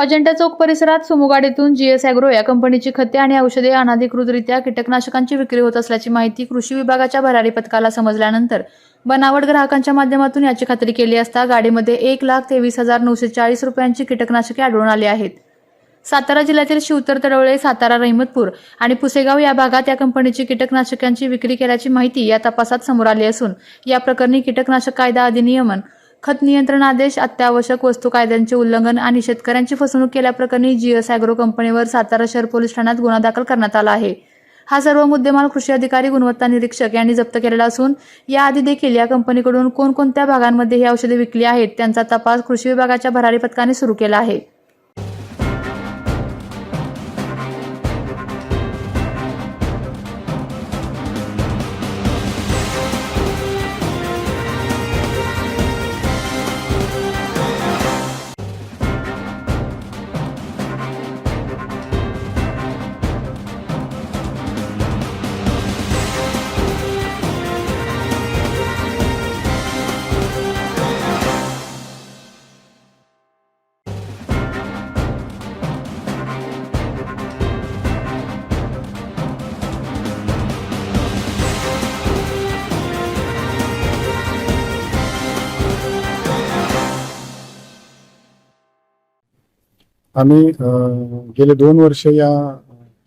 अजंठा चौक परिसरात सुमुगाडीतून GS agro या कंपनीची खते आणि औषधे अनाधिकृतरित्या कीटकनाशकांची विक्री होत असल्याची माहिती कृषी विभागाच्या भरारी पथकाला समजल्यानंतर बनावट ग्राहकांच्या माध्यमातून याची खात्री केली असता गाडीमध्ये एक लाख तेवीस हजार नऊशे चाळीस रुपयांची कीटकनाशके आढळून आली आहेत. सातारा जिल्ह्यातील शिवतर तडवळे सातारा रहिमतपूर आणि पुसेगाव या भागात या कंपनीची कीटकनाशकांची विक्री केल्याची माहिती या तपासात समोर आली असून या प्रकरणी कीटकनाशक कायदा अधिनियमन खत नियंत्रण आदेश अत्यावश्यक वस्तू कायद्यांचे उल्लंघन आणि शेतकऱ्यांची फसवणूक केल्याप्रकरणी जीएस अॅग्रो कंपनीवर सातारा शहर पोलीस ठाण्यात गुन्हा दाखल करण्यात आला आहे. हा सर्व मुद्देमाल कृषी अधिकारी गुणवत्ता निरीक्षक यांनी जप्त केलेला असून याआधी देखील या कंपनीकडून कोणकोणत्या भागांमध्ये ही औषधे विकली आहेत त्यांचा तपास कृषी विभागाच्या भरारी पथकाने सुरू केला आहे. आम्ही अं, गेले दोन वर्ष या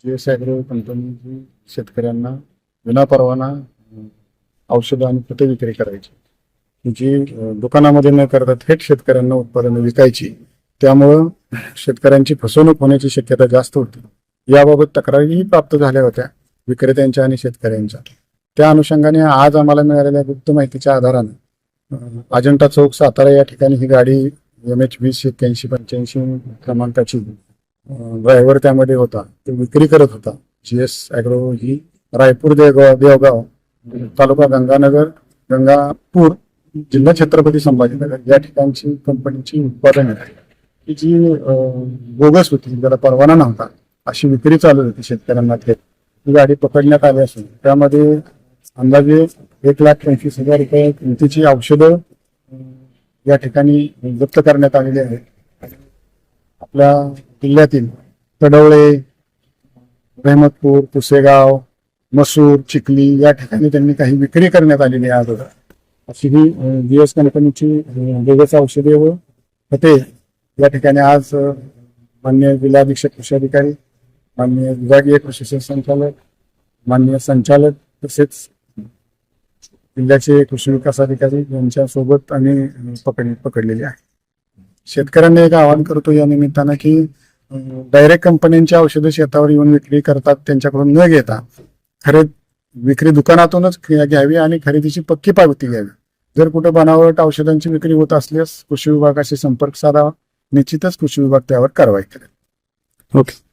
जीएस अॅग्रो कंपनीची शेतकऱ्यांना विनापरवाना औषधं आणि खते विक्री करायची. जी दुकानामध्ये न करता थेट शेतकऱ्यांना उत्पादनं विकायची त्यामुळं शेतकऱ्यांची फसवणूक होण्याची शक्यता जास्त होती. याबाबत तक्रारीही प्राप्त झाल्या होत्या विक्रेत्यांच्या आणि शेतकऱ्यांच्या. त्या अनुषंगाने आज आम्हाला मिळालेल्या गुप्त माहितीच्या आधारानं अजंठा चौक सातारा या ठिकाणी ही गाडी एम एच वीस एक्क्याऐंशी पंच्याऐंशी क्रमांकाची ड्रायव्हर त्यामध्ये होता. तो विक्री करत होता. जी एस अॅग्रो ही रायपूर देवगाव देवगाव तालुका गंगानगर गंगापूर जिल्हा छत्रपती संभाजीनगर या ठिकाणची कंपनीची उत्पादन आहे की जी बोगस होती ज्याला परवाना नव्हता अशी विक्री चालू होती शेतकऱ्यांना थेट. ही गाडी पकडण्यात आली असून त्यामध्ये अंदाजे एक लाख पंचवीस हजार रुपये किमतीची औषधं या ठिकाणी जप्त करण्यात आलेले आहेत. आपल्या जिल्ह्यातील तडवळे रहमतपूर पुसेगाव मसूर चिखली या ठिकाणी त्यांनी काही विक्री करण्यात आलेली आहे अगोदर अशी ही जीएस कंपनीची अं, वेगळ्याच औषधे व खते या ठिकाणी आज मान्य जिल्हाधीक्षक कृषी अधिकारी मान्य विभागीय कृषी संचालक मान्य संचालक तसेच जिल्ह्याचे कृषी विकास अधिकारी यांच्या सोबत आम्ही अं, पकड पकडलेली आहे. शेतकऱ्यांना एक आवाहन करतो या निमित्तानं की डायरेक्ट कंपन्यांची औषधं शेतावर येऊन विक्री करतात त्यांच्याकडून न घेता खरेद विक्री दुकानातूनच घ्यावी आणि खरेदीची पक्की पावती घ्यावी. जर कुठं बनावट औषधांची विक्री होत असल्यास कृषी विभागाशी संपर्क साधावा. निश्चितच कृषी विभाग त्यावर कारवाई करेल. ओके.